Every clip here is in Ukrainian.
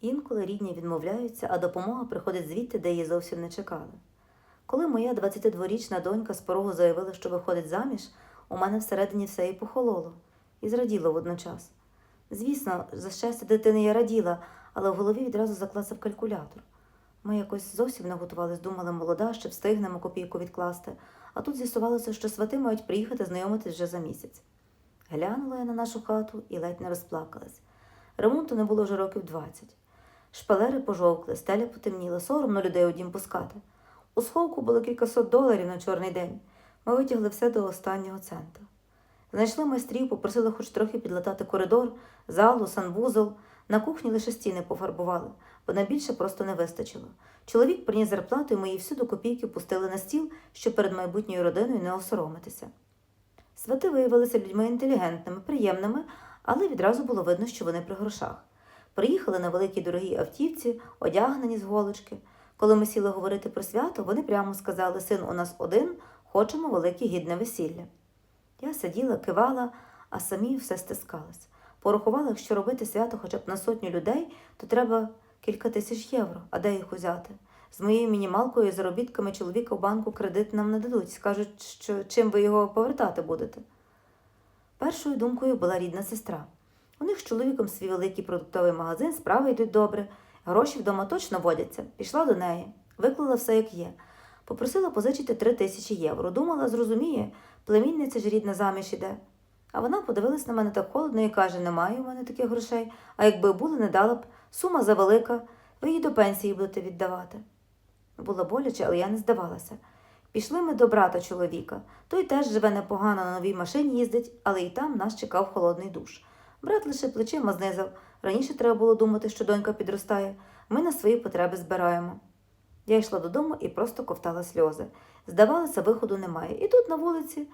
Інколи рідні відмовляються, а допомога приходить звідти, де її зовсім не чекали. Коли моя 22-річна донька з порогу заявила, що виходить заміж, у мене всередині все і похололо, і зраділо водночас. Звісно, за щастя дитини я раділа, але в голові відразу заклацав калькулятор. Ми якось зовсім не готувались, думали, молода, ще встигнемо копійку відкласти, а тут з'ясувалося, що свати мають приїхати знайомитись вже за місяць. Глянула я на нашу хату і ледь не розплакалась. Ремонту не було вже років двадцять. Шпалери пожовкли, стеля потемніла, соромно людей у дім пускати. У сховку було кількасот доларів на чорний день. Ми витягли все до останнього цента. Знайшли майстрів, попросили хоч трохи підлатати коридор, залу, санвузол. На кухні лише стіни пофарбували, бо на більше просто не вистачило. Чоловік приніс зарплату, і ми її всю до копійки пустили на стіл, щоб перед майбутньою родиною не осоромитися. Свати виявилися людьми інтелігентними, приємними, але відразу було видно, що вони при грошах. Приїхали на великій дорогій автівці, одягнені з голочки. Коли ми сіли говорити про свято, вони прямо сказали: син у нас один, хочемо велике гідне весілля. Я сиділа, кивала, а самі все стискалась. Порахувала, якщо робити свято хоча б на сотню людей, то треба кілька тисяч євро. А де їх узяти? З моєю мінімалкою і заробітками чоловіка в банку кредит нам не дадуть. Скажуть, що чим ви його повертати будете. Першою думкою була рідна сестра. У них з чоловіком свій великий продуктовий магазин, справи йдуть добре, гроші вдома точно водяться. Пішла до неї, виклала все, як є. Попросила позичити три тисячі євро. Думала, зрозуміє, племінниця ж рідна заміж іде. А вона подивилась на мене так холодно і каже: немає у мене таких грошей, а якби були, не дала б. Сума завелика, ви її до пенсії будете віддавати. Було боляче, але я не здавалася. Пішли ми до брата чоловіка. Той теж живе непогано на новій машині їздить, але і там нас чекав холодний душ. Брат лише плечима знизав. Раніше треба було думати, що донька підростає. Ми на свої потреби збираємо. Я йшла додому і просто ковтала сльози. Здавалося, виходу немає. І тут на вулиці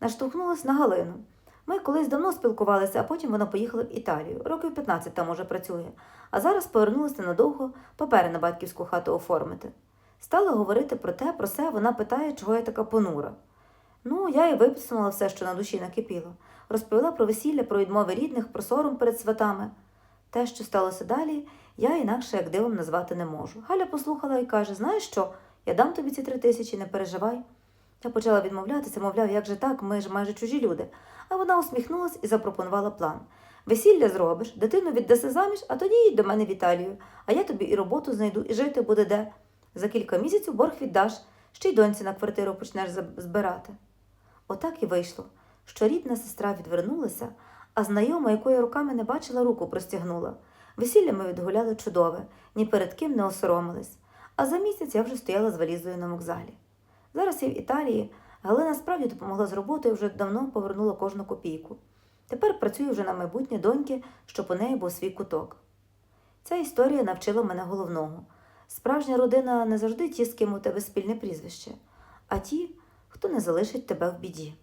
наштовхнулася на Галину. Ми колись давно спілкувалися, а потім вона поїхала в Італію. Років 15 там уже працює. А зараз повернулася надовго папери на батьківську хату оформити. Стала говорити про те, про все, вона питає, чого я така понура. Ну, я і виписала все, що на душі накипіло. Розповіла про весілля, про відмови рідних, про сором перед сватами. Те, що сталося далі, я інакше як дивом назвати не можу. Галя послухала і каже: Знаєш що, я дам тобі ці три тисячі, не переживай. Я почала відмовлятися, мовляв, як же так, ми ж майже чужі люди. А вона усміхнулась і запропонувала план. Весілля зробиш, дитину віддаси заміж, а тоді їдь до мене в Італію, а я тобі і роботу знайду, і жити буде де. За кілька місяців борг віддаш, ще й доньці на квартиру почнеш збирати. Отак і вийшло, що рідна сестра відвернулася, а знайома, яку я руками не бачила, руку простягнула. Весілля ми відгуляли чудове, ні перед ким не осоромились. А за місяць я вже стояла з валізою на вокзалі. Зараз я в Італії, Галина справді допомогла з роботою, вже давно повернула кожну копійку. Тепер працюю вже на майбутнє доньки, щоб у неї був свій куток. Ця історія навчила мене головного. Справжня родина не завжди ті, з ким у тебе спільне прізвище, а ті, хто не залишить тебе в біді.